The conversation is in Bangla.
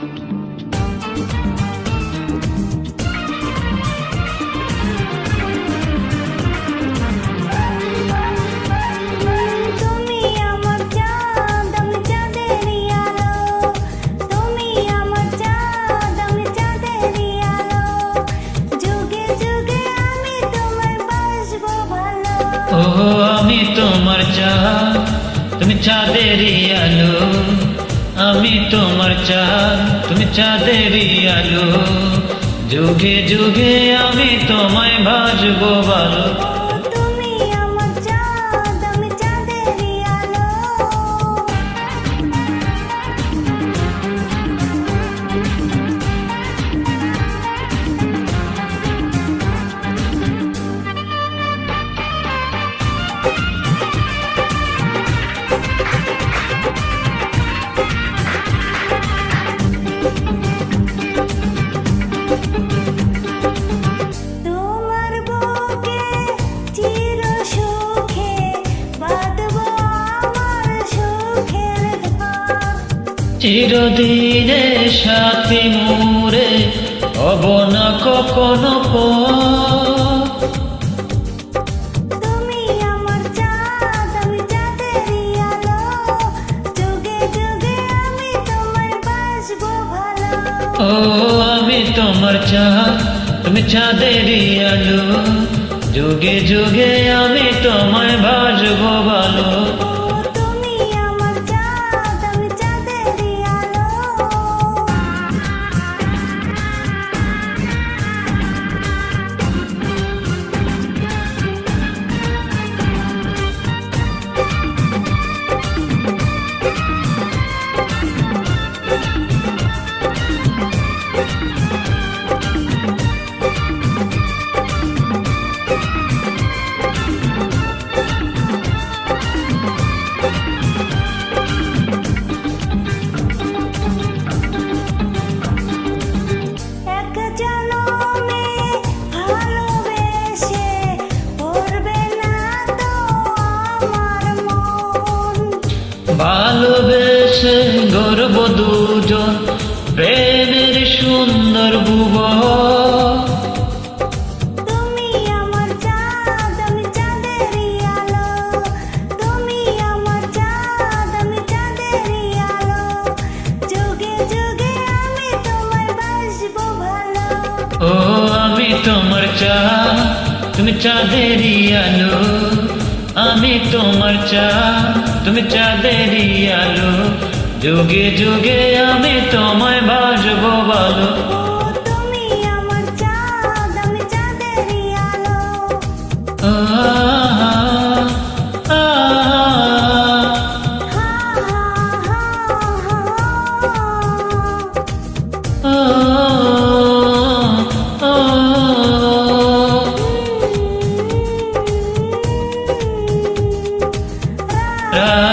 তুমি আমার চাঁদ আমি চাঁদেরই আলো। তুমি আমার চাঁদ আমি চাঁদেরই আলো। যুগে যুগে আমি তোমার চাঁদ তুমি চাঁদেরই আলো। যুগে যুগে আমি তোমায় ভাজবো ভালো যুগে আমি তোমায় বাসবো ভালো। ও আমি তোমার চাঁদ তুমি চাঁদেরই আলো। যুগে যুগে আমি তোমায় ভাসবো ভালো। ভালোবেসে গর্ব দুজন প্রেমের সুন্দর ভুব ও আমি তোমার চাঁদ তুমি চাঁদেরই আলো। আমি তোমার চা তুমি চা চাঁদেরই আলো। যুগে যুগে আমি তোমায় বাজবো ভালো Yeah.